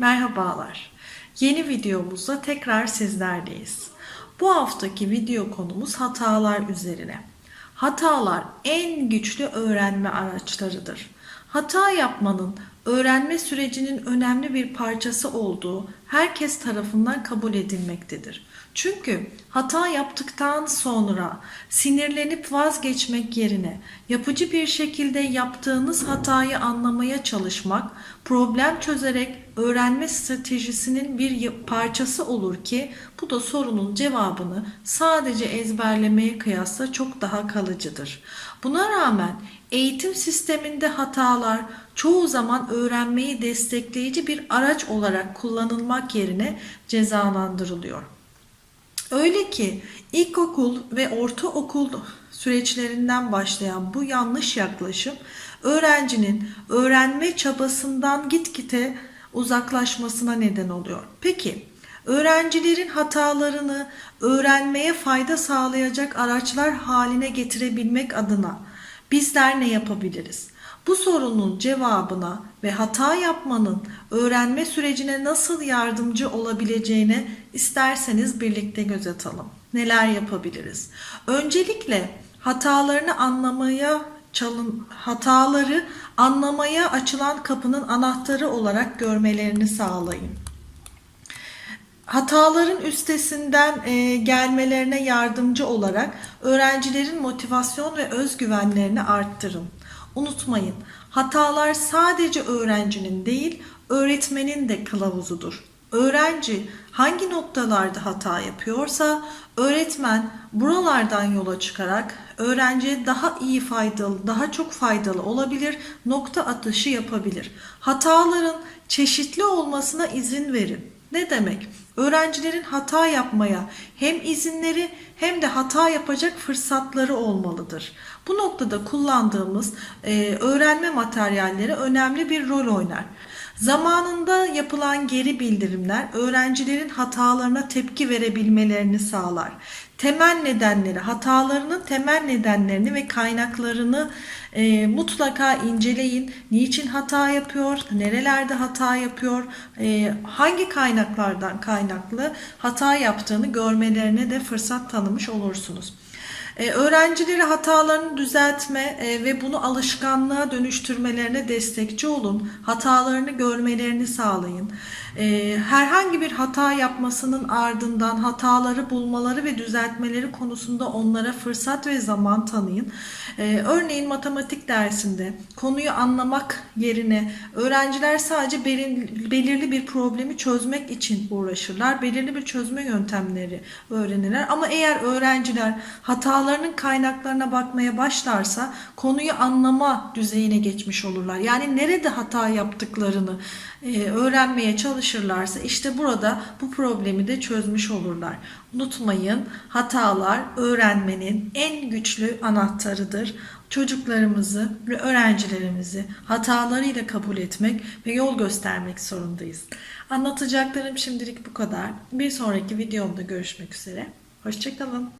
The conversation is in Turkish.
Merhabalar. Yeni videomuzda tekrar sizlerleyiz. Bu haftaki video konumuz hatalar üzerine. Hatalar en güçlü öğrenme araçlarıdır. Hata yapmanın öğrenme sürecinin önemli bir parçası olduğu herkes tarafından kabul edilmektedir. Çünkü hata yaptıktan sonra sinirlenip vazgeçmek yerine yapıcı bir şekilde yaptığınız hatayı anlamaya çalışmak, problem çözerek öğrenme stratejisinin bir parçası olur ki bu da sorunun cevabını sadece ezberlemeye kıyasla çok daha kalıcıdır. Buna rağmen eğitim sisteminde hatalar çoğu zaman öğrenmeyi destekleyici bir araç olarak kullanılmak yerine cezalandırılıyor. Öyle ki ilkokul ve ortaokul süreçlerinden başlayan bu yanlış yaklaşım öğrencinin öğrenme çabasından gitgide uzaklaşmasına neden oluyor. Peki öğrencilerin hatalarını öğrenmeye fayda sağlayacak araçlar haline getirebilmek adına bizler ne yapabiliriz? Bu sorunun cevabına ve hata yapmanın öğrenme sürecine nasıl yardımcı olabileceğine isterseniz birlikte göz atalım. Neler yapabiliriz? Öncelikle hatalarını anlamaya çalın hataları anlamaya açılan kapının anahtarı olarak görmelerini sağlayın. Hataların üstesinden e, gelmelerine yardımcı olarak öğrencilerin motivasyon ve özgüvenlerini arttırın. Unutmayın, hatalar sadece öğrencinin değil, öğretmenin de kılavuzudur. Öğrenci hangi noktalarda hata yapıyorsa öğretmen buralardan yola çıkarak öğrenciye daha iyi faydalı, daha çok faydalı olabilir, nokta atışı yapabilir. Hataların çeşitli olmasına izin verin. Ne demek? Öğrencilerin hata yapmaya hem izinleri hem de hata yapacak fırsatları olmalıdır. Bu noktada kullandığımız e, öğrenme materyalleri önemli bir rol oynar. Zamanında yapılan geri bildirimler öğrencilerin hatalarına tepki verebilmelerini sağlar. Temel nedenleri, hatalarının temel nedenlerini ve kaynaklarını e, mutlaka inceleyin. Niçin hata yapıyor, nerelerde hata yapıyor, e, hangi kaynaklardan kaynaklı hata yaptığını görmelerine de fırsat tanımış olursunuz. Ee, öğrencileri hatalarını düzeltme e, ve bunu alışkanlığa dönüştürmelerine destekçi olun. Hatalarını görmelerini sağlayın. Ee, herhangi bir hata yapmasının ardından hataları bulmaları ve düzeltmeleri konusunda onlara fırsat ve zaman tanıyın. Ee, örneğin matematik dersinde konuyu anlamak yerine öğrenciler sadece belirli bir problemi çözmek için uğraşırlar. Belirli bir çözme yöntemleri öğrenirler. Ama eğer öğrenciler hatalarının kaynaklarına bakmaya başlarsa konuyu anlama düzeyine geçmiş olurlar. Yani nerede hata yaptıklarını e, öğrenmeye çalışırlarsa işte burada bu problemi de çözmüş olurlar. Unutmayın hatalar öğrenmenin en güçlü anahtarıdır. Çocuklarımızı ve öğrencilerimizi hatalarıyla kabul etmek ve yol göstermek zorundayız. Anlatacaklarım şimdilik bu kadar. Bir sonraki videomda görüşmek üzere. Hoşçakalın.